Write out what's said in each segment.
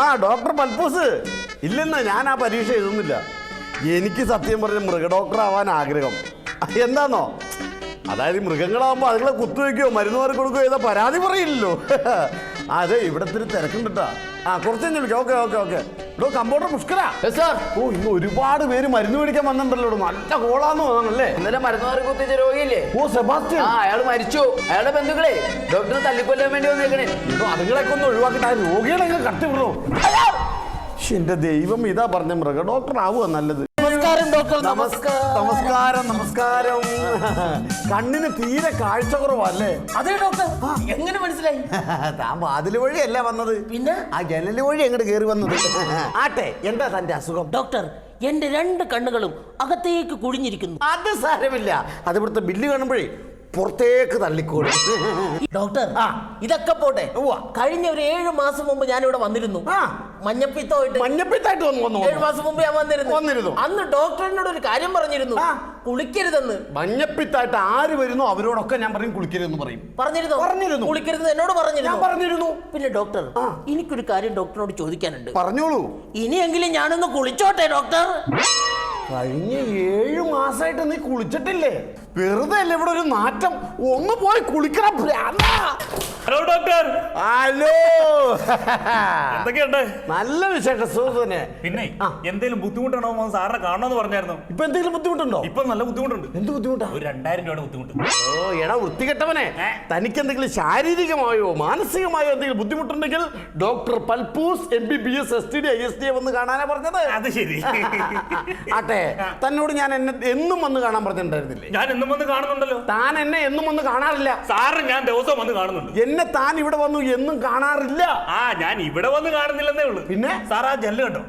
ആ ഡോക്ടർ പൽപ്പൂസ് ഇല്ലെന്ന് ഞാൻ ആ പരീക്ഷ എഴുതുന്നില്ല. എനിക്ക് സത്യം പറഞ്ഞ മൃഗഡോക്ടർ ആവാൻ ആഗ്രഹം. എന്താന്നോ? അതായത് ഈ മൃഗങ്ങളാവുമ്പോൾ അതുങ്ങളെ കുത്തുവയ്ക്കുകയോ മരുന്ന് മാറി കൊടുക്കുകയോ ചെയ്താൽ പരാതി പറയില്ലല്ലോ. അതെ ഇവിടെ ഇത്തിരി തിരക്കുണ്ടിട്ടാ. ആ കുറച്ച് കഴിഞ്ഞ് വിളിക്കാം. Okay okay okay. ഇവിടെ കമ്പൗണ്ടർ പുഷ്കരാ. സാർ ഓ ഇന്ന് ഒരുപാട് പേര് മരുന്ന് മേടിക്കാൻ വന്നിട്ടുണ്ടല്ലോ ഇവിടെ. നല്ല കോളാന്ന് തോന്നണല്ലേ? ഇന്നലെ മരുന്നുമാറി കുത്തിച്ച രോഗിയില്ലേ? ഓ സെബാസ്റ്റ്യൻ. ആ അയാൾ മരിച്ചു. അയാളുടെ ബന്ധുക്കളെ ഡോക്ടറെ തല്ലിക്കൊല്ലാൻ വേണ്ടി വന്നേക്കണേ. ഇപ്പൊ അതുങ്ങളൊക്കെ ഒന്ന് ഒഴിവാക്കിട്ട് ആ രോഗികളെ കട്ടിവിടുന്നു എന്റെ ദൈവം ഇതാ പറഞ്ഞ മൃഗ. ഡോക്ടർ ആവുക നല്ലത്. നമസ്കാരം ഡോക്ടർ നമസ്കാരം. നമസ്കാരം കണ്ണിന് തീരെ കാഴ്ച കുറവല്ലേ അതെ ഡോക്ടർ എങ്ങനെ മനസ്സിലായി? താൻ വാതിൽ വഴിയല്ല വന്നത്. പിന്നെ? ആ ജനൽ വഴി അങ്ങോട്ട് കയറി വന്നത്. ആട്ടെ എന്താ തന്റെ അസുഖം? ഡോക്ടർ എന്റെ രണ്ട് കണ്ണുകളും അകത്തേക്ക് കുഴിഞ്ഞിരിക്കുന്നു. അത് സാരമില്ല. അത് ഇവിടുത്തെ ബില്ല് കാണുമ്പോഴേ പുറത്തേക്ക് തള്ളിക്കോളും. ഡോക്ടർ ആ. ഇതൊക്കെ പോട്ടെ. കഴിഞ്ഞ ഒരു ഏഴ് മാസം മുമ്പ് ഞാനിവിടെ വന്നിരുന്നു. മഞ്ഞപ്പിത്തമായിട്ട് മഞ്ഞപ്പിത്തായിട്ട് വന്നു വന്നു ഏഴ് മാസം മുമ്പ് ഞാൻ വന്നിരുന്നു. വന്നിരുന്നു. അന്ന് ഡോക്ടറിനോട് ഒരു കാര്യം പറഞ്ഞിരുന്നു. കുളിക്കരുതെന്ന്. മഞ്ഞപ്പിത്തായിട്ട് ആര് വരുന്നോ അവരോടൊക്കെ ഞാൻ പറയും കുളിക്കരുതെന്ന് പറയും. പറഞ്ഞിരുന്നു? പറഞ്ഞിരുന്നു. കുളിക്കരുത് എന്നോട് ഞാൻ പറഞ്ഞിരുന്നു. പറഞ്ഞിരുന്നു പിന്നെ ഡോക്ടർ. എനിക്കൊരു കാര്യം ഡോക്ടറിനോട് ചോദിക്കാനുണ്ട്. പറഞ്ഞോളൂ. ഇനിയെങ്കിലും ഞാനൊന്ന് കുളിച്ചോട്ടെ ഡോക്ടർ? കഴിഞ്ഞ ഏഴു മാസമായിട്ട് നീ കുളിച്ചിട്ടില്ലേ? വെറുതെ അല്ലേ ഇവിടെ ഒരു നാറ്റം? ഒന്ന് പോയി കുളിക്കണം. Hello doctor. ഹലോ. എന്തൊക്കെയുണ്ട്? നല്ല വിശേഷം പിന്നെ എന്തെങ്കിലും ബുദ്ധിമുട്ടുണ്ടോ ബുദ്ധിമുട്ടാണോ എന്ന് സാറിനെ കാണണമെന്ന് പറഞ്ഞായിരുന്നു. ഇപ്പൊ എന്തെങ്കിലും ബുദ്ധിമുട്ടുണ്ടോ? ഇപ്പൊ നല്ല ബുദ്ധിമുട്ടുണ്ട്. എന്ത് ബുദ്ധിമുട്ടാ? ഒരു രണ്ടായിരം രൂപയുടെ ബുദ്ധിമുട്ട്. ഓ എടാ വൃത്തികെട്ടവനെ? തനിക്ക് എന്തെങ്കിലും ശാരീരികമായോ മാനസികമായോ എന്തെങ്കിലും ബുദ്ധിമുട്ടുണ്ടെങ്കിൽ doctor Palpoos M B B S S T D I S D വന്ന് കാണാനാ പറഞ്ഞത്. അത് ശരി. ആട്ടെ തന്നോട് ഞാൻ എന്നെ എന്നും വന്ന് കാണാൻ പറഞ്ഞിട്ടുണ്ടായിരുന്നില്ലേ? ഞാൻ എന്നും വന്ന് കാണുന്നുണ്ടല്ലോ. താൻ എന്നെ എന്നും വന്ന് കാണാറില്ല. സാറ് ഞാൻ ദിവസം വന്ന് കാണുന്നുണ്ട്. എന്നെ താൻ ഇവിടെ വന്നു എന്നും കാണാറില്ല. ആ ഞാൻ ഇവിടെ വന്ന് കാണുന്നില്ലെന്നേ ഉള്ളൂ. പിന്നെ? സാർ ആ ജെല്ല് കണ്ടോ?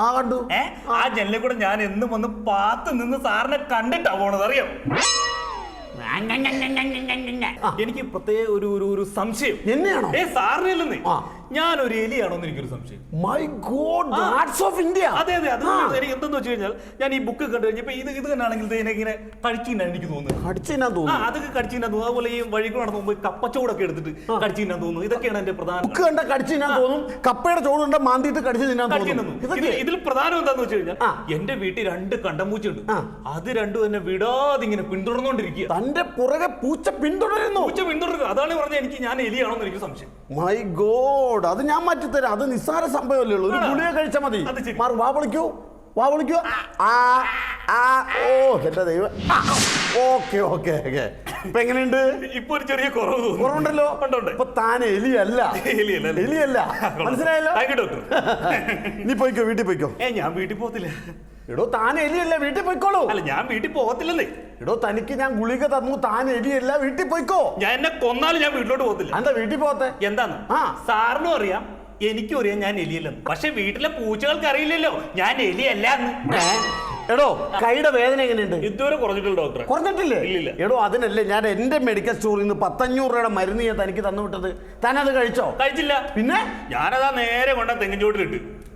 ആ കണ്ടു. ഏ ആ ജെല്ലിൽ കൂടെ ഞാൻ എന്നും വന്ന് പാത്ത് നിന്ന് സാറിനെ കണ്ടിട്ടാ പോണത് അറിയോ എനിക്ക് പ്രത്യേക ഒരു ഒരു ഒരു സംശയം. എന്നെയാണോ? ഏ സാറിനല്ലെന്നേ ആ. ഞാൻ ഒരു എലിയാണോ എന്ന് എനിക്കൊരു സംശയം. മൈ ഗോഡ് ഓഫ് ഇന്ത്യ അതെ അതെ അത് എനിക്ക് എന്തെന്ന് വെച്ച് കഴിഞ്ഞാൽ ഞാൻ ഈ ബുക്ക് കണ്ടു കഴിഞ്ഞപ്പോ ഇത് ഇത് തന്നെയാണെങ്കിൽ ഇങ്ങനെ കഴിച്ചിന്നാണ് എനിക്ക് തോന്നുന്നത്. തോന്നുന്നു അതൊക്കെ കടിച്ചിന്നാ തോന്നുന്നു അതുപോലെ ഈ വഴിക്ക് നടന്നു പോകുമ്പോൾ കപ്പച്ചോടൊക്കെ എടുത്തിട്ട് കടിച്ചിന്നാ തോന്നുന്നു ഇതൊക്കെയാണ് എന്റെ പ്രധാന ബുക്ക് കണ്ട കടിച്ചു തിന്നാൻ തോന്നും. കപ്പയുടെ ചോട് കണ്ട മാന്തിയിട്ട് കടിച്ചു തിന്നാൻ തോന്നുന്നു തോന്നും. ഇതിൽ- പ്രധാനം എന്താന്ന് വെച്ച് കഴിഞ്ഞാൽ എന്റെ വീട്ടിൽ രണ്ട് കണ്ടമ്പൂച്ചുണ്ട്. അത് രണ്ടും എന്നെ വിടാതെ ഇങ്ങനെ പിന്തുടർന്നുകൊണ്ടിരിക്കുക. തന്റെ പുറകെ പൂച്ച പിന്തുടരുന്നു. പൂച്ച പിന്തുടരുക. അതാണ് പറഞ്ഞ എനിക്ക് ഞാൻ എലിയാണോ എന്ന് എനിക്ക് സംശയം. മൈ ഗോഡ് അത് ഞാൻ മാറ്റിത്തരാം. അത് നിസ്സാര സംഭവമല്ലേ ഉള്ളൂ. ഒരു? ഗുളിക കഴിച്ചാൽ മതി. മാറി വാ വിളിക്കൂ. വാ വിളിക്കൂ. ആ. ആ ഓ എന്റെ ദൈവം. Okay okay okay. ഇപ്പൊ എങ്ങനെയുണ്ട്? ഇപ്പൊ ഒരു ചെറിയ കുറവ് കുറവുണ്ടല്ലോ. ഇപ്പൊ താൻ എലിയല്ല. എലിയല്ല. മനസ്സിലായല്ലോ? നീ പോയിക്കോ വീട്ടിൽ പോയിക്കോ. ഏ ഞാൻ വീട്ടിൽ പോകത്തില്ല. എടോ താൻ എലിയല്ല വീട്ടിൽ പോയിക്കോളൂ. അല്ല ഞാൻ വീട്ടിൽ പോകത്തില്ലെന്നേ. എടോ തനിക്ക് ഞാൻ ഗുളിക തന്നു താൻ എലിയല്ല വീട്ടിൽ പോയിക്കോ. ഞാൻ എന്നെ കൊന്നാലും ഞാൻ വീട്ടിലോട്ട് പോകത്തില്ല. എന്താ വീട്ടിൽ പോകത്തെ? എന്താന്ന് ആ. സാറിനും അറിയാം എനിക്കും അറിയാം ഞാൻ എലിയല്ല പക്ഷെ വീട്ടിലെ പൂച്ചകൾക്ക് അറിയില്ലല്ലോ ഞാൻ എലിയല്ല എന്ന്. എടോ കൈയുടെ വേദന എങ്ങനെയുണ്ട്? ഇതുവരെ കുറഞ്ഞിട്ടുണ്ട് ഡോക്ടർ കുറഞ്ഞിട്ടില്ലേ? ഇല്ല എടോ അതിനല്ലേ ഞാൻ എന്റെ മെഡിക്കൽ സ്റ്റോറിൽ നിന്ന് പത്തഞ്ഞൂറ് രൂപയുടെ മരുന്ന് ഞാൻ തനിക്ക് തന്നു വിട്ടത് തന്നെ അത് കഴിച്ചോ? കഴിച്ചില്ല. പിന്നെ? ഞാനതാ നേരെ കൊണ്ട തെങ്ങിൻ ചോട്ടിലിട്ട്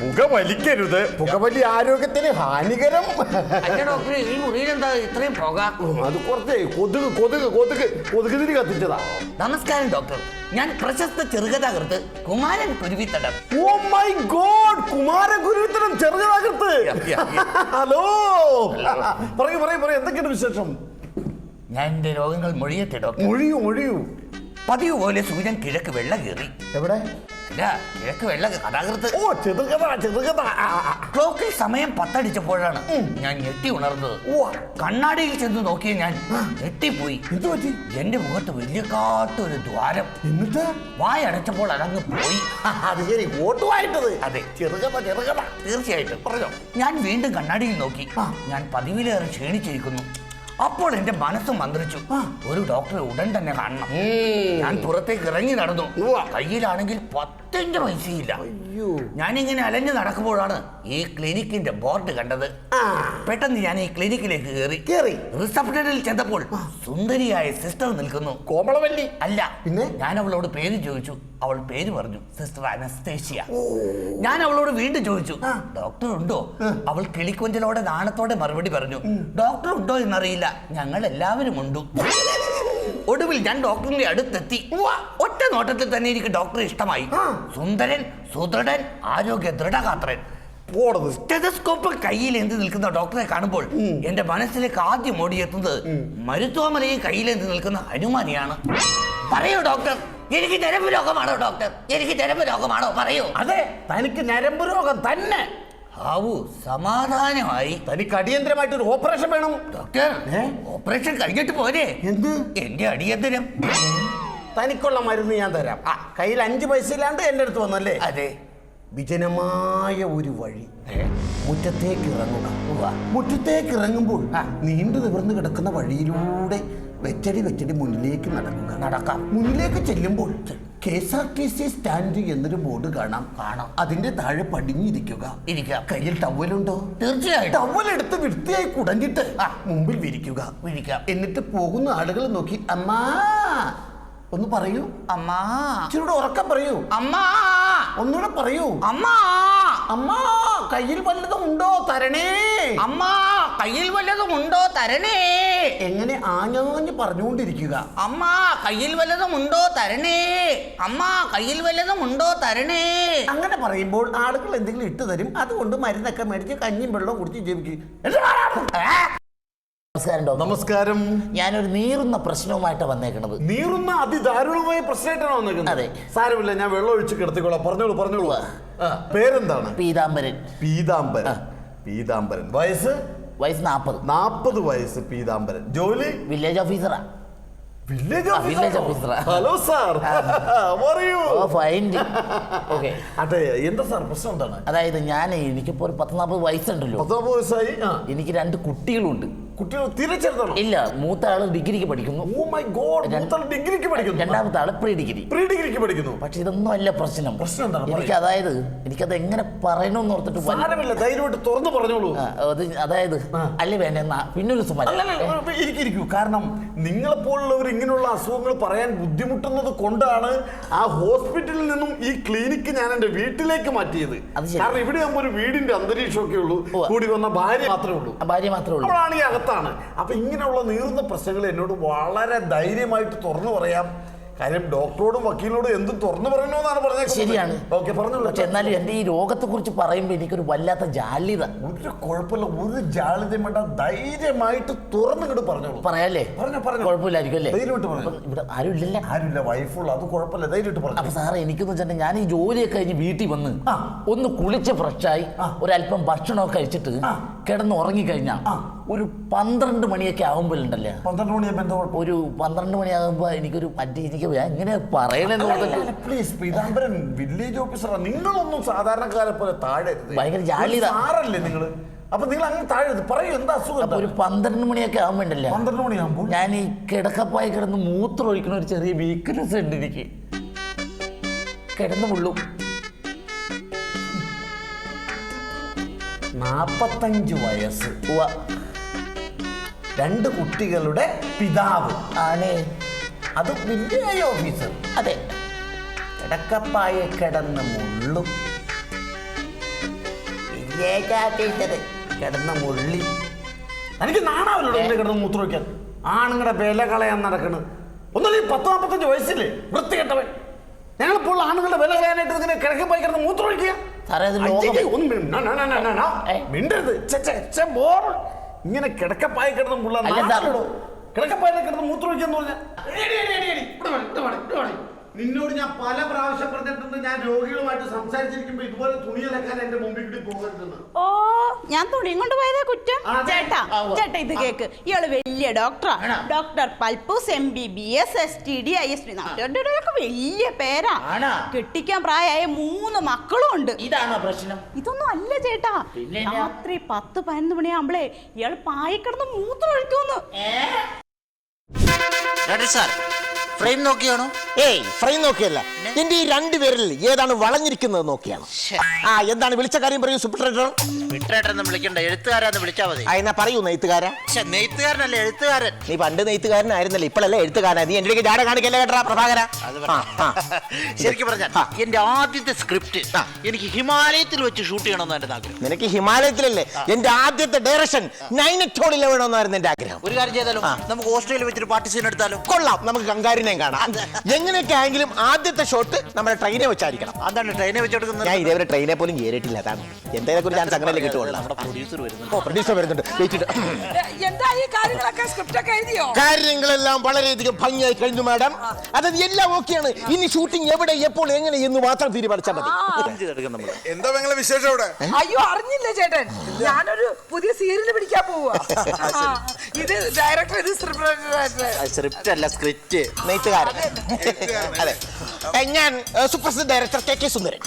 പുക വലിക്കരുത് പുകവലി ആരോഗ്യത്തിന് ഹാനികരം. അല്ല ഡോക്ടർ ഈ മുറിയിൽ എന്താ ഇത്രയും പുക? അത് കുറച്ചേ കൊതുക് കൊതുക് കൊതുക് കൊതുക് തിരി കത്തിച്ചതാ. നമസ്കാരം ഡോക്ടർ. ഞാൻ പ്രശസ്ത ചെറുകഥാകൃത്ത് Kumaran Kuruvithadam. Oh my God Kumaran Kuruvithadam ചെറുകഥാകൃത്ത്. ഹലോ. പറയൂ പറയൂ പറയൂ എന്തൊക്കെയാണ് വിശേഷം? ഞാൻ എന്റെ രോഗങ്ങൾ മൊഴിയട്ടെ ഡോക്ടർ. മൊഴിയൂ മൊഴിയൂ. പതിവ് പോലെ സൂര്യൻ കിഴക്ക് വെള്ള കയറി എവിടെ? അല്ല കിഴക്ക് വെള്ള കഥാകൃത്ത് ഓ ചെറുകഥ ചെറുകഥ ആ, ആ, ആ. ക്ലോക്കിൽ സമയം പത്തടിച്ചപ്പോഴാണ് ഞാൻ ഞെട്ടി ഉണർന്നത്. ഓ കണ്ണാടിയിൽ ചെന്ന് നോക്കിയ ഞാൻ ഞെട്ടിപ്പോയി. എന്ത് പറ്റി? എന്റെ മുഖത്ത് വലിയ കാട്ടൊരു ദ്വാരം. എന്നിട്ട്? വായടച്ചപ്പോൾ അതങ്ങ് പോയി. അത് ശരി ഓട്ടുമായിട്ടത്. അതെ. ചെറുകഥ ചെറുകഥ. തീർച്ചയായിട്ടും. പറഞ്ഞോ. ഞാൻ വീണ്ടും കണ്ണാടിയിൽ നോക്കി. ഞാൻ പതിവിലേറെ ക്ഷീണിച്ചിരിക്കുന്നു. അപ്പോൾ എന്റെ മനസ്സ് മന്ത്രിച്ചു. ഒരു ഡോക്ടറെ ഉടൻ തന്നെ കാണണം. ഞാൻ പുറത്തേക്ക് ഇറങ്ങി നടന്നു. ഉവ്വ. കയ്യിലാണെങ്കിൽ പത്ത് പത്തിന്റെ പൈസയില്ല അയ്യോ. ഞാനിങ്ങനെ അലഞ്ഞു നടക്കുമ്പോഴാണ് ഈ ക്ലിനിക്കിന്റെ ബോർഡ് കണ്ടത്. പെട്ടെന്ന് ഞാൻ ഈ ക്ലിനിക്കിലേക്ക് കയറി കയറി റിസപ്ഷനിൽ ചെന്നപ്പോൾ സുന്ദരിയായ സിസ്റ്റർ നിൽക്കുന്നു. കോമളവല്ലി. അല്ല പിന്നെ? ഞാൻ അവളോട് പേര് ചോദിച്ചു. അവൾ പേര് പറഞ്ഞു സിസ്റ്റർ അനസ്തേഷ്യ. ഞാൻ അവളോട് വീണ്ടും ചോദിച്ചു ഡോക്ടർ ഉണ്ടോ? അവൾ കിളിക്കൊഞ്ചലോടെ നാണത്തോടെ മറുപടി പറഞ്ഞു ഡോക്ടർ ഉണ്ടോ എന്നറിയില്ല. ഞങ്ങൾ എല്ലാവരും ഉണ്ട്. ഒടുവിൽ ഞാൻ ഡോക്ടറിന്റെ അടുത്തെത്തി. ഒറ്റ നോട്ടത്തിൽ തന്നെ എനിക്ക് ഡോക്ടർ ഇഷ്ടമായി. സുന്ദരൻ സുദൃഢൻ ആരോഗ്യ ദൃഢഗാത്രൻ. സ്റ്റെതസ്കോപ്പ് കയ്യിൽ എന്ത് നിൽക്കുന്ന ഡോക്ടറെ കാണുമ്പോൾ എന്റെ മനസ്സിലേക്ക് ആദ്യം ഓടിയെത്തുന്നത് മരുത്വമലയിൽ കയ്യിൽ എന്ത് നിൽക്കുന്ന ഹനുമാനെയാണ്. പറയൂ ഡോക്ടർ. എനിക്ക് ഞരമ്പ് രോഗമാണോ ഡോക്ടർ? എനിക്ക് ഞരമ്പ് രോഗമാണോ? പറയൂ. അതെ തനിക്ക് ഞരമ്പ് രോഗം തന്നെ. ഹാവു സമാധാനമായി. തനിക്ക് അടിയന്തരമായിട്ട് ഒരു ഓപ്പറേഷൻ വേണം. ഡോക്ടർ? ഓപ്പറേഷൻ കഴിഞ്ഞിട്ട് പോരെ. എന്ത്? എന്റെ അടിയന്തരം. തനിക്കുള്ള മരുന്ന് ഞാൻ തരാം. ആ കയ്യിൽ അഞ്ച് പൈസ ഇല്ലാണ്ട് എന്റെ അടുത്ത് വന്നല്ലേ? അതെ. വിജനമായ ഒരു വഴി? മുറ്റത്തേക്ക് ഇറങ്ങുക. മുറ്റത്തേക്ക് ഇറങ്ങുമ്പോൾ. നീണ്ടു നിവർന്ന് കിടക്കുന്ന വഴിയിലൂടെ വെച്ചടി വെച്ചടി മുന്നിലേക്ക് നടക്കുക. നടക്കാം. മുന്നിലേക്ക് ചെല്ലുമ്പോൾ K S R T C stand എന്നൊരു ബോർഡ് കാണാം. കാണാം. അതിന്റെ താഴെ പടിഞ്ഞിരിക്കുക. ഇരിക്കുക. കയ്യിൽ ടവലുണ്ടോ തീർച്ചയായും ടവൽ എടുത്ത് വൃത്തിയായി കുടഞ്ഞിട്ട് ആ. മുമ്പിൽ വിരിക്കുക. വിരിക്കാം എന്നിട്ട് പോകുന്ന ആളുകൾ നോക്കി അമ്മാ! ഒന്ന് പറയൂ. അമ്മാ! ഇച്ചിരൂടെ ഉറക്കം പറയൂ. അമ്മാ! ഒന്നുകൂടെ പറയൂ. അമ്മാ! അമ്മാ! കയ്യിൽ വല്ലതും ഉണ്ടോ തരണേ? അമ്മ! കയ്യിൽ വല്ലതും ഉണ്ടോ തരണേ? എങ്ങനെ ആഞ്ഞാഞ്ഞ് പറഞ്ഞുകൊണ്ടിരിക്കുക? അമ്മ കയ്യിൽ വല്ലതും ഉണ്ടോ തരണേ? അമ്മ കയ്യിൽ വല്ലതും ഉണ്ടോ തരണേ? അങ്ങനെ പറയുമ്പോൾ ആളുകൾ എന്തെങ്കിലും ഇട്ട് തരും. അതുകൊണ്ട് മരുന്നൊക്കെ മേടിച്ച് കഞ്ഞിയും വെള്ളവും കുടിച്ച് ജീവിക്കും. നമസ്കാരം നമസ്കാരം. ഞാനൊരു നീറുന്ന പ്രശ്നവുമായിട്ട് വന്നേക്കണത്. നീറുന്ന അതിദാരുണമായ പ്രശ്നമായിട്ടാണ് വന്നേക്കുന്നത്? അതെ. സാരമില്ല ഞാൻ വെള്ളം ഒഴിച്ച് കിടത്തിക്കോളാം. പറഞ്ഞോളൂ പറഞ്ഞോളൂ. പേരെന്താണ്? പീതാംബരൻ. പീതാംബരൻ. പീതാംബരൻ. വയസ്സ്? വയസ്സ് നാൽപ്പത് നാൽപ്പത് വയസ്സ് പീതാംബരൻ. ജോലി? വില്ലേജ് ഓഫീസറാ വില്ലേജ്. ഹലോ സാർ ഓക്കെ അതെ എന്താ സാർ പ്രശ്നം എന്താണ്? അതായത് ഞാൻ എനിക്കിപ്പോ ഒരു പത്ത് നാൽപ്പത് വയസ്സുണ്ടല്ലോ. പത്താമത് വയസ്സായി? എനിക്ക് രണ്ട് കുട്ടികളുണ്ട്. കുട്ടികൾ ഇല്ല മൂത്ത ആൾ ഡിഗ്രിക്ക് പഠിക്കുന്നു. ഓ മൈ ഗോഡ് ഡിഗ്രിക്ക് പഠിക്കുന്നു. രണ്ടാമത്തെ ആൾ പ്രീ ഡിഗ്രി. പ്രീ ഡിഗ്രിക്ക് പഠിക്കുന്നു. പക്ഷെ ഇതൊന്നും അല്ല പ്രശ്നം. പ്രശ്നം എന്താണ്? എനിക്ക് അതായത് എനിക്കത് എങ്ങനെ പറയണമെന്ന് ഓർത്തിട്ട് സാരമില്ല ധൈര്യമായിട്ട് തുറന്നു പറഞ്ഞോളൂ. അത് അതായത് അല്ല വേണ്ട? എന്നാ പിന്നൊരു ഇരിക്കൂ കാരണം നിങ്ങളെപ്പോലുള്ളവർ ഇങ്ങനെയുള്ള അസുഖങ്ങൾ പറയാൻ ബുദ്ധിമുട്ടുന്നത് കൊണ്ടാണ് ആ ഹോസ്പിറ്റലിൽ നിന്നും ഈ ക്ലിനിക്ക് ഞാൻ എന്റെ വീട്ടിലേക്ക് മാറ്റിയത്. കാരണം ഇവിടെ ആകുമ്പോൾ ഒരു വീടിന്റെ അന്തരീക്ഷമൊക്കെ ഉള്ളൂ. കൂടി വന്ന ഭാര്യ മാത്രമേ ഉള്ളൂ. ഭാര്യ മാത്രമേ ഉള്ളൂ. ഈ അകത്താണ്. അപ്പൊ ഇങ്ങനെയുള്ള നീറുന്ന പ്രശ്നങ്ങൾ എന്നോട് വളരെ ധൈര്യമായിട്ട് തുറന്നു പറയാം. കാര്യം ഡോക്ടറോടും വക്കീലിനോടും എന്തും തുറന്നു പറയണമെന്നാണ് പറഞ്ഞത് ശരിയാണ്. ഓക്കെ പറഞ്ഞോളൂ. പക്ഷെ എന്നാലും എന്റെ ഈ രോഗത്തെ കുറിച്ച് പറയുമ്പോൾ എനിക്കൊരു വല്ലാത്ത ജാള്യത ഒരു കുഴപ്പമില്ല. ഒരു ജാലിത വേണ്ട. ധൈര്യമായിട്ട് തുറന്നു തുറന്നിങ്ങോട്ട് പറഞ്ഞോളൂ. പറയാല്ലേ? പറഞ്ഞു പറഞ്ഞു. കുഴപ്പമില്ലായിരിക്കും അല്ലേ ധൈര്യമായിട്ട് പറഞ്ഞു. ഇവിടെ ആരും ഇല്ലല്ലേ ആരുമില്ല. വൈഫുള്ള. അത് കുഴപ്പമില്ല. ധൈര്യമായിട്ട് പറഞ്ഞു. അപ്പൊ സാറേ എനിക്കെന്ന് വെച്ചിട്ടുണ്ടെങ്കിൽ ഞാൻ ഈ ജോലിയൊക്കെ കഴിഞ്ഞ് വീട്ടിൽ വന്ന് ഒന്ന് കുളിച്ച് ഫ്രഷായി. ഒരല്പം ഭക്ഷണമൊക്കെ കഴിച്ചിട്ട് കിടന്ന് ഉറങ്ങിക്കഴിഞ്ഞാൽ ആ. ഒരു പന്ത്രണ്ട് മണിയൊക്കെ ആകുമ്പോഴുണ്ടല്ലേ പന്ത്രണ്ട് മണിയാകുമ്പോൾ ഒരു പന്ത്രണ്ട് മണിയാകുമ്പോ എനിക്കൊരു മറ്റേ എനിക്ക് ഞാൻ ഇങ്ങനെ പറയണെന്ന് പ്ലീസ് പീതാംബരൻ വില്ലേജ് ഓഫീസറാ നിങ്ങളൊന്നും സാധാരണക്കാരെ പോലെ താഴെ ഭയങ്കര ജാള്യത. നിങ്ങൾ? നിങ്ങൾ അപ്പൊ നിങ്ങൾ അങ്ങനെ താഴെ പറയൂ എന്താ അസുഖം ഒരു പന്ത്രണ്ട് മണിയൊക്കെ ആവുമ്പോണ്ടല്ലേ? പന്ത്രണ്ട് മണിയാകുമ്പോൾ ഞാൻ ഈ കിടക്കപ്പായി കിടന്ന് മൂത്രം ഒഴിക്കുന്ന ഒരു ചെറിയ വീക്ക്നെസ് ഉണ്ട് എനിക്ക്. കിടന്നു മുള്ളും നാപ്പത്തഞ്ച് വയസ്സ്. രണ്ട് കുട്ടികളുടെ പിതാവ്. ആണേ. അത് വില്ലേജ് ഓഫീസർ അതെ. കിടക്കപ്പായ കിടന്ന് മുള്ളു. വില്ലേജ് ഓഫീസർ കിടന്ന മുള്ളി എനിക്ക് നാണാവല്ലോ എന്റെ കിടന്ന് മൂത്ര വയ്ക്കാൻ ആണുങ്ങളുടെ വില കളയാൻ നടക്കണ്. ഈ പത്ത് നാൽപ്പത്തഞ്ച് വയസ്സില്ലേ? വൃത്തി കെട്ടവൻ ഞങ്ങളിപ്പോൾ ആണുങ്ങളുടെ വില കളയാനായിട്ട് ഇങ്ങനെ കിടക്കപ്പായി കിടന്ന് മൂത്ര ഒഴിക്കുക. ഒന്ന്. ഏ? മിണ്ടരുത്. ഇങ്ങനെ കിടക്കപ്പായി കിടന്ന് മുള്ള അല്ല, എന്താ? നാട്ടിലിടോ. കിടക്കപ്പായി കിടന്ന് മൂത്രം ഒഴിക്കാന്ന് പറഞ്ഞാൽ നിന്നോട് ഞാൻ പല പ്രാവശ്യം പറഞ്ഞിട്ടുണ്ട് ഞാൻ രോഗികളുമായിട്ട് സംസാരിച്ചിരിക്കുമ്പോ ഇതുപോലെ തുണി അലക്കാൻ എന്റെ മുമ്പിൽ കൂടി പോകരുതെന്ന്. ഓ ഞാൻ തുണിയും കൊണ്ട് പോയതാ കുറ്റം? ചേട്ടാ ചേട്ടാ ഇത് കേക്ക്. ഇയാൾ വലിയ ഡോക്ടറാ. Doctor Palpoos M B B S S T D I S T. നാട്ടുകാരുടെ വലിയ പേരാ. ആണോ? കെട്ടിക്കാൻ പ്രായമായ മൂന്ന് മക്കളും ഉണ്ട്. ഇതാണോ പ്രശ്നം? ഇതൊന്നും അല്ല ചേട്ടാ. രാത്രി പത്ത് പതിനൊന്ന് മണിയാകുമ്പളേ ഇയാൾ പായിക്കിടന്ന് മൂത്രം ഒഴിക്കുമെന്ന്. Sir frame നോക്കിയാണോ? ഏയ് ഫ്രെയിം നോക്കിയല്ല. എന്റെ ഈ രണ്ട് പേരിൽ ഏതാണ് വളഞ്ഞിരിക്കുന്നത് നോക്കിയാണ്. ആ എന്താണ്? വിളിച്ച കാര്യം പറയൂ സൂപ്പർ ട്രേഡർ വിട്ടേട്ടെന്ന് വിളിക്കണ്ട എഴുത്തുകാരാന്ന് വിളിച്ചാ മതി. ആ എന്നാ പറയൂ നെയ്ത്തുകാരാ പക്ഷെ നെയ്ത്തുകാരനല്ല എഴുത്തുകാരൻ. നീ പണ്ട് നെയ്ത്തുകാരനായിരുന്നല്ലേ ഇപ്പോഴല്ലേ എഴുത്തുകാരനാ? നീ എന്റെ ജാട കാണിക്കല്ലേ കേട്ടാ പ്രഭാകര? അത് ആ, ആ. ശരിക്കും പറഞ്ഞാൽ എന്റെ ആദ്യത്തെ സ്ക്രിപ്റ്റ് എനിക്ക് ഹിമാലയത്തിൽ വെച്ച് ഷൂട്ട് ചെയ്യണമെന്ന് എന്റെ ആഗ്രഹം. നിനക്ക് ഹിമാലയത്തിലല്ലേ? എന്റെ ആദ്യത്തെ ഡയറക്ഷൻ നൈനറ്റോളിലെ വേണമെന്നായിരുന്നു എന്റെ ആഗ്രഹം. ഒരു കാര്യം ചെയ്താലോ? നമുക്ക് ഓസ്ട്രേലിയ വെച്ചിട്ട് പാർട്ടി സീൻ എടുത്താലോ? കൊള്ളാം. നമുക്ക് കങ്കാരിനെയും കാണാം. എങ്ങനെയൊക്കെ ആയെങ്കിലും ആദ്യത്തെ ഷോട്ട് നമ്മുടെ ട്രെയിനെ വെച്ചായിരിക്കണം. അതാണ് ട്രെയിനെ വെച്ചെടുക്കുന്നത്. ഞാൻ ഇതേവരെ ട്രെയിനെ പോലും കയറിയിട്ടില്ല അതാണ്. എന്തെങ്കിലും കുറിച്ച് ഞാൻ സംഘടനയിൽ കിട്ടുള്ളൂ നമ്മുടെ പ്രൊഡ്യൂസർ വരുന്നു ഓ പ്രതീക്ഷ വരുന്നുണ്ട്. വെയിറ്റ് എന്താ ഈ കാര്യങ്ങളൊക്കെ സ്ക്രിപ്റ്റ് ഒക്കെ എഴുതിയോ? കാര്യങ്ങളെല്ലാം വളരെയധികം ഭംഗിയായി കഴിഞ്ഞു മാഡം അതായത് എല്ലാം ഓക്കെയാണ് ഇനി ഷൂട്ടിംഗ് എവിടെ എപ്പോൾ എങ്ങനെ എന്ന് മാത്രം തീരുമാനിച്ചാൽ മതി. എന്താ നിങ്ങളെ വിശേഷം അവിടെ? അയ്യോ അറിഞ്ഞില്ല ചേട്ടൻ? ഞാനൊരു പുതിയ സീരിയൽ പിടിക്കാൻ പോവാ ആ, ഇത് ഡയറക്ടർ ഇത് സ്ക്രിപ്റ്റ് സ്ക്രിപ്റ്റ് അല്ല സ്ക്രിപ്റ്റ് നെയ്ത്തുകാരൻ. അതെ. ഞാൻ ഏ, ഡയറക്ടർ കെ കെ സുന്ദരൻ.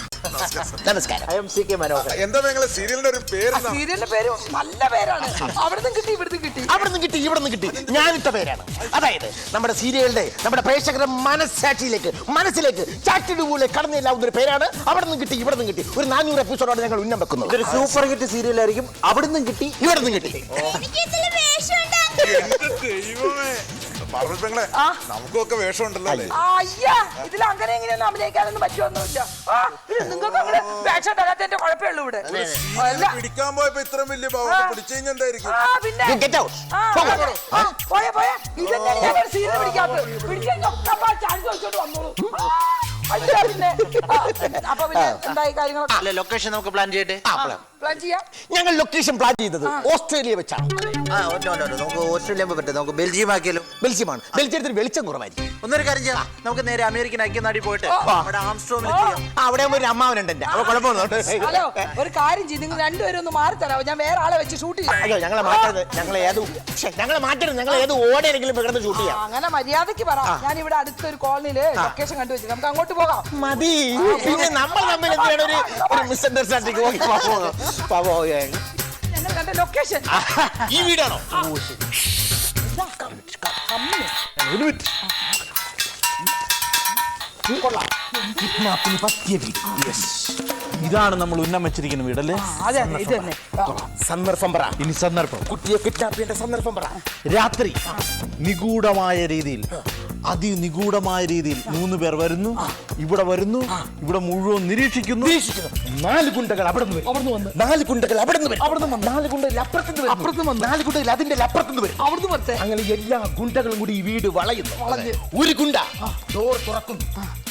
നമസ്കാരം. I'm C K Manohar എന്താ നിങ്ങളെ സീരിയലിന്റെ ഒരു പേര് സീരിയലിന്റെ പേര് നല്ല പേരാണ്. അവിടുന്ന് കിട്ടി ഇവിടുന്ന് കിട്ടി. കിട്ടി കിട്ടി. ഞാനിട്ട പേരാണ്. അതായത് നമ്മുടെ സീരിയലിന്റെ നമ്മുടെ പ്രേക്ഷകരുടെ മനസ്സാക്ഷിയിലേക്ക് മനസ്സിലേക്ക് ചാറ്റിടുപോലെ പോലെ കടന്നില്ലാവുന്ന ഒരു പേരാണ്. അവിടെ നിന്ന് കിട്ടി ഇവിടെ നിന്ന് കിട്ടി. ഒരു നാനൂറ് എപ്പിസോഡാണ് ഞങ്ങൾ ഉന്നം വെക്കുന്നത്. ഇതൊരു സൂപ്പർ ഹിറ്റ് സീരിയലായിരിക്കും അവിടെ അവിടുന്ന് കിട്ടി ഇവിടെ നിന്ന് കിട്ടി. എന്റെ ദൈവമേ. നമുക്കൊക്കെ വേഷമുണ്ടല്ലോ അല്ലേ? ആ, അയ്യാ ഇതിൽ അങ്ങനെ ഇങ്ങനെയൊന്നും അഭിനയിക്കാനൊന്നും പറ്റുമൊന്നുമില്ല ആ ഇത് നിങ്ങൾക്ക് അങ്ങനെ വേഷം ഉണ്ടാകാത്തതിന്റെ കുഴപ്പമേ ഉള്ളൂ ഇവിടെ. അല്ല. പിടിക്കാൻ പോയപ്പോ ഇത്രയും വലിയ ഭാവം പിടിച്ചു കഴിഞ്ഞാൽ ആ പിന്നെ. You get out. ആ, പോകാം. ആ, പോയെ പോയെ. ഇതെന്താണ് ഞാൻ ഒരു സീരിയൽ പിടിക്കാത്തത്? പിടിച്ചൊക്കെ ചാൻസ് വെച്ചോണ്ട് വന്നോളൂ. ആ, അയ്യോ, പിന്നെ. ആ, അപ്പൊ പിന്നെ എന്തായി കാര്യങ്ങളൊക്കെ? അല്ല ലൊക്കേഷൻ നമുക്ക് പ്ലാൻ ചെയ്യട്ടെ? പ്ലാൻ ചെയ്യാം. ഞങ്ങൾ ലൊക്കേഷൻ പ്ലാൻ ചെയ്തത് ഓസ്ട്രേലിയ വെച്ചാണ്. ആ നമുക്ക് ഓസ്ട്രേലിയ പറ്റും നമുക്ക് ബെൽജിയം ആക്കിയാലോ. ബെൽജിയമാണ്. ബെൽജിയത്തിന് വെളിച്ചം കുറവായിരിക്കും. ഒന്നൊരു കാര്യം ചെയ്യാം. നമുക്ക് നേരെ അമേരിക്കൻ ഐക്യനാടി പോയിട്ട് അവിടെ ആംസ്ട്രോമിൽ ചെയ്യാം. ആ, അവിടെ ആകുമ്പോ ഒരു അമ്മാവനുണ്ട് എന്റെ. അപ്പൊ കുഴപ്പമൊന്നും ഹലോ ഒരു കാര്യം ചെയ്ത് നിങ്ങൾ രണ്ടുപേരും ഒന്ന് മാറി തരാമോ ഞാൻ വേറെ ആളെ വെച്ച് ഷൂട്ട് ചെയ്യാം. അയ്യോ ഞങ്ങളെ മാറ്റരുത്. ഞങ്ങൾ ഏത് ശ്ശെ, ഞങ്ങളെ മാറ്റരുത്. ഞങ്ങൾ ഏത് ഓടെയെങ്കിലും കിടന്ന് ഷൂട്ട് ചെയ്യാം. അങ്ങനെ മര്യാദയ്ക്ക് പറ. ഞാൻ ഇവിടെ അടുത്തൊരു കോളനിയിൽ ലൊക്കേഷൻ കണ്ടുവച്ചു നമുക്ക് അങ്ങോട്ട് പോകാം. മതി. പിന്നെ നമ്മൾ തമ്മിൽ എന്തിനാണ് ഒരു ഒരു മിസ്അണ്ടർസ്റ്റാൻഡിങ് പാവോ ഞങ്ങൾ കണ്ട ലൊക്കേഷൻ ഈ വീടാണോ? കിഡ്നാപ്പിന് പറ്റിയ വീട്. യെസ് ഇതാണ് നമ്മൾ ഉന്നം വെച്ചിരിക്കുന്ന വീടല്ലേ? അതെ അതെ ഇത് തന്നെ. സന്ദർഭം പറ. ഇനി സന്ദർഭം. കുട്ടിയെ കിഡ്നാപ്പ് ചെയ്യേണ്ട സന്ദർഭം പറ. രാത്രി നിഗൂഢമായ രീതിയിൽ അതിനിഗൂഢമായ രീതിയിൽ മൂന്ന് പേർ വരുന്നു ഇവിടെ വരുന്നു ഇവിടെ മുഴുവൻ നിരീക്ഷിക്കുന്നു. നാല് ഗുണ്ടകൾ അവിടെ നിന്ന് അവിടെ വന്ന്. നാല് ഗുണ്ടകൾ അവിടെ നിന്ന് അവിടെ വന്ന്. നാല് ഗുണ്ടകൾ അപ്പുറത്തുനിന്ന് അപ്പുറത്ത് വന്ന്. നാല് ഗുണ്ടകൾ അതിന്റെ അപ്പുറത്തുനിന്ന് വരും. അവിടുന്ന് വരട്ടെ. അങ്ങനെ എല്ലാ ഗുണ്ടകളും കൂടി ഈ വീട് വളയുന്നു. ഒരു ഗുണ്ട. ഡോർ തുറക്കുന്നു.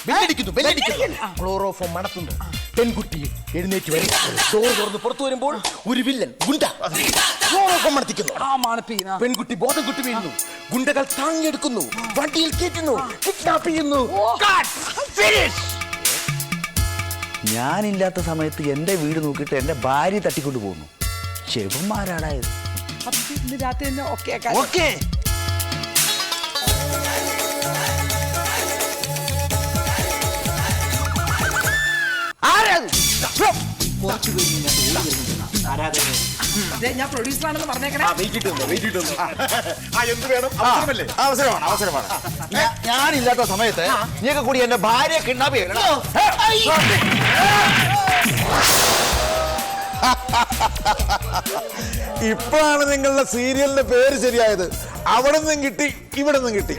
ബെല്ലടിക്കുന്നു ബെല്ലടിക്കുന്നു. ക്ലോറോഫോം മണത്തുന്നു. പെൺകുട്ടി എഴുന്നേറ്റ് വരും. ഡോർ തുറന്ന് പുറത്തു വരുമ്പോൾ ഒരു വില്ലൻ ഗുണ്ട മണത്തിക്കുന്നു. ആ മണപ്പിക്കുന്ന പെൺകുട്ടി ബോധം കുട്ടി വീഴുന്നു. ഗുണ്ടകൾ താങ്ങിയെടുക്കുന്നു. വണ്ടിയിൽ കയറ്റുന്നു. കിഡ്നാപ്പ് ചെയ്യുന്നു. ഞാനില്ലാത്ത സമയത്ത് എന്റെ വീട് നോക്കിയിട്ട് എന്റെ ഭാര്യ തട്ടിക്കൊണ്ട് പോകുന്നു. ചെവന്മാരാടായത് രാത്രി തന്നെ ഓക്കെ ഓക്കേ ഞാൻ പ്രൊഡ്യൂസർ ആണെന്ന് പറഞ്ഞേക്കണേ. അവസരമാണ് അവസരമാണ്. ഞാ- ഞാനില്ലാത്ത സമയത്ത് നീയൊക്കെ കൂടി എന്റെ ഭാര്യ കിഡ്നാപ്പ് ചെയ്യണം ഇപ്പോഴാണ് നിങ്ങളുടെ സീരിയലിന്റെ പേര് ശരിയായത്. അവിടെ നിന്നും കിട്ടി ഇവിടെ നിന്നും കിട്ടി.